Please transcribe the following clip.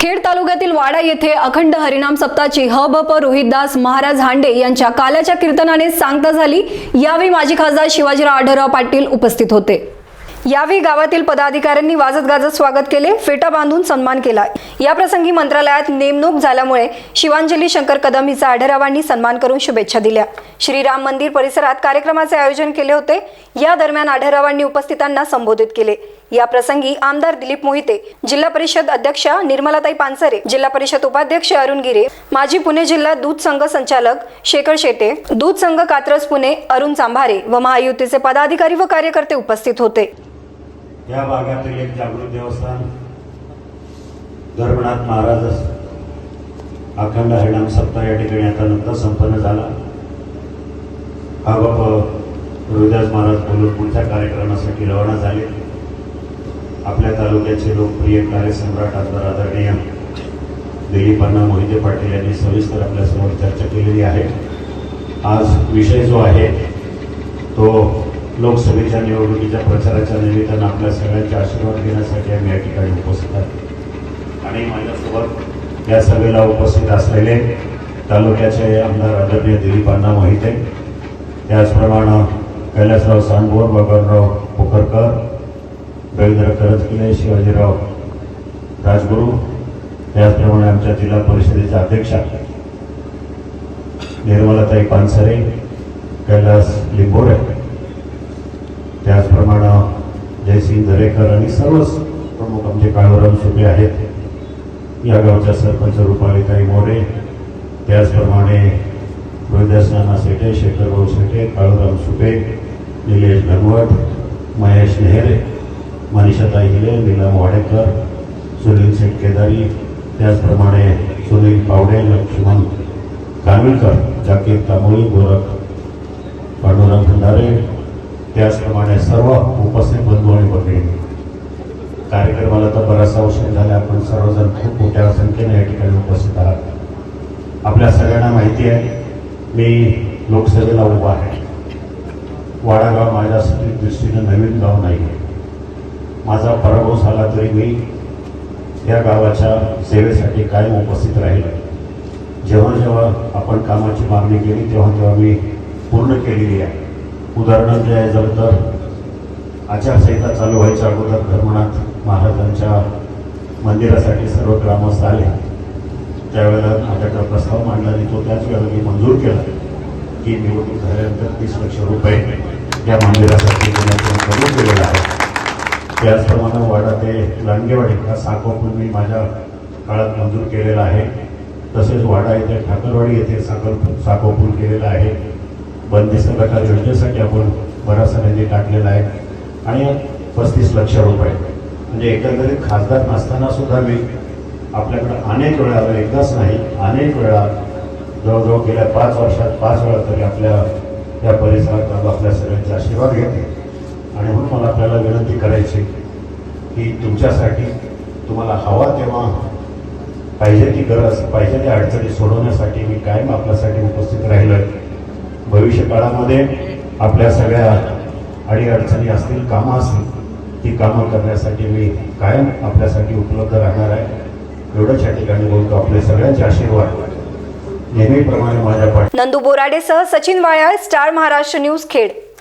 खेड तालुक्यातील वाडा येथे अखंड हरिनाम सप्ताची ह ब प रोहितदास महाराज हांडे यांच्या काल्याच्या कीर्तनाने सांगता झाली. यावेळी माजी खासदार शिवाजीराव आढळराव पाटील उपस्थित होते. यावेळी गावातील पदाधिकाऱ्यांनी वाजत गाजत स्वागत केले फेटा बांधून सन्मान केला. या प्रसंगी मंत्रालयात नेमणूक झाल्यामुळे शिवांजली शंकर कदम हिचा आढळरावांनी सन्मान करून शुभेच्छा दिल्या. श्रीराम मंदिर परिसरात कार्यक्रमाचे आयोजन केले होते. या दरम्यान आढळरावांनी उपस्थितांना संबोधित केले. या प्रसंगी आमदार दिलीप मोहिते जिल्हा परिषद अध्यक्षा निर्मलाताई पानसरे जिल्हा परिषद उपाध्यक्ष अरुण गिरे माजी पुणे जिल्हा दूध संघ संचालक शेखर शेटे दूध संघ कात्रज पुणे अरुण चांभारे व महायुतीचे पदाधिकारी व कार्यकर्ते उपस्थित होते. या भागातील एक जागृत देवस्थान धर्मनाथ महाराज अखंड हरिणाम सप्ताह या ठिकाणी आता नुकता संपन्न झाला. हा रोहिदास महाराज बोलून पुढच्या कार्यक्रमासाठी रवाना झाले. आपल्या तालुक्याचे लोकप्रिय कार्यसम्राट आमदार आदरणीय दिलीपांना मोहिते पाटील यांनी सविस्तर आपल्यासमोर चर्चा केलेली आहे. आज विषय जो आहे तो लोकसभेच्या निवडणुकीच्या प्रचाराच्या निमित्तानं आपल्या सगळ्यांचे आशीर्वाद घेण्यासाठी आम्ही या ठिकाणी उपस्थित आहोत. आणि माझ्यासोबत या सभेला उपस्थित असलेले तालुक्याचे आमदार आदरणीय दिलीप अण्णा मोहिते त्याचप्रमाणे कैलासराव सांडभोर भगवानराव पोखरकर रवींद्र करजकिले शिवाजीराव राजगुरू त्याचप्रमाणे आमच्या जिल्हा परिषदेच्या अध्यक्षा निर्मलाताई पानसरे कैलास लिंबोरे त्याचप्रमाणे जयसिंग दरेकर आणि सर्वच प्रमुख आमचे काळूराम सुपे आहेत. या गावच्या सरपंच रुपालीताई मोरे त्याचप्रमाणे रोहिदास नाना शेटे शेखरभाऊ शेटे काळूराम सुपे निलेश भगवत महेश नेहरे मनीषाताई हिरे नीलम वाडेकर सुनील शेठ केदारी त्याचप्रमाणे सुनील पावडे लक्ष्मण कानविलकर जाकीर तांबोळी गोरख पांडुराम भंडारे त्याचप्रमाणे सर्व उपस्थित बंधू आणि भगिनी. कार्यक्रमाला तर बराचसा उशीर झाला आपण सर्वजण खूप मोठ्या संख्येने या ठिकाणी उपस्थित आहात. आपल्या सगळ्यांना माहिती आहे मी लोकसभेला उभा आहे. वाडागाव माझ्यासाठी दृष्टीनं नवीन गाव नाही आहे माझा पराभव झाला तरी मी या गावाच्या सेवेसाठी कायम उपस्थित राहील. जेव्हा जेव्हा आपण कामाची मागणी केली तेव्हा तेव्हा मी पूर्ण केलेली आहे. उदाहरण द्यायचं तर आचारसंहिता चालू व्हायच्या अगोदर धर्मनाथ महाराजांच्या मंदिरासाठी सर्व ग्रामस्थ आले. त्यावेळेला माझ्याकडे प्रस्ताव मांडला आणि तो त्याच वेळेला मी मंजूर केला की निवडणूक झाल्यानंतर तीस लक्ष रुपये या मंदिरासाठी देण्याचं मंजूर केलेलं आहे. त्याचप्रमाणे वाडा ते लांडगेवाडी हा साखो पूल मी माझ्या काळात मंजूर केलेला आहे. तसेच वाडा येथे ठाकरवाडी येथे साखर साखो पूल केलेला आहे. बंदिस्त गटार योजनेसाठी आपण बराचसा निधी टाकलेला आहे. आणि पस्तीस लक्ष रुपये. म्हणजे एकंदरीत खासदार नसताना सुद्धा मी आपल्याकडे अनेक वेळा एकदाच नाही अनेक वेळा जवळजवळ गेल्या पाच वर्षात पाच वेळा तरी आपल्या या परिसरात आपल्या सगळ्यांचे आशीर्वाद घेते आणि म्हणून मला आपल्याला विनंती करायची की तुमच्यासाठी तुम्हाला हवा तेव्हा पाहिजे ती गरज पाहिजे त्या अडचणी सोडवण्यासाठी मी कायम आपल्यासाठी उपस्थित राहिलोय. भविष्य काळामध्ये आपल्या सगळ्या अडी अडचणी असतील कामं असतील ती कामं करण्यासाठी मी कायम आपल्यासाठी उपलब्ध राहणार आहे. एवढंच या ठिकाणी बोलतो. आपले सगळ्यांचे आशीर्वाद नेहमीप्रमाणे माझ्या पाठी नंदू बोराडेसह सचिन वायाळ स्टार महाराष्ट्र न्यूज खेड.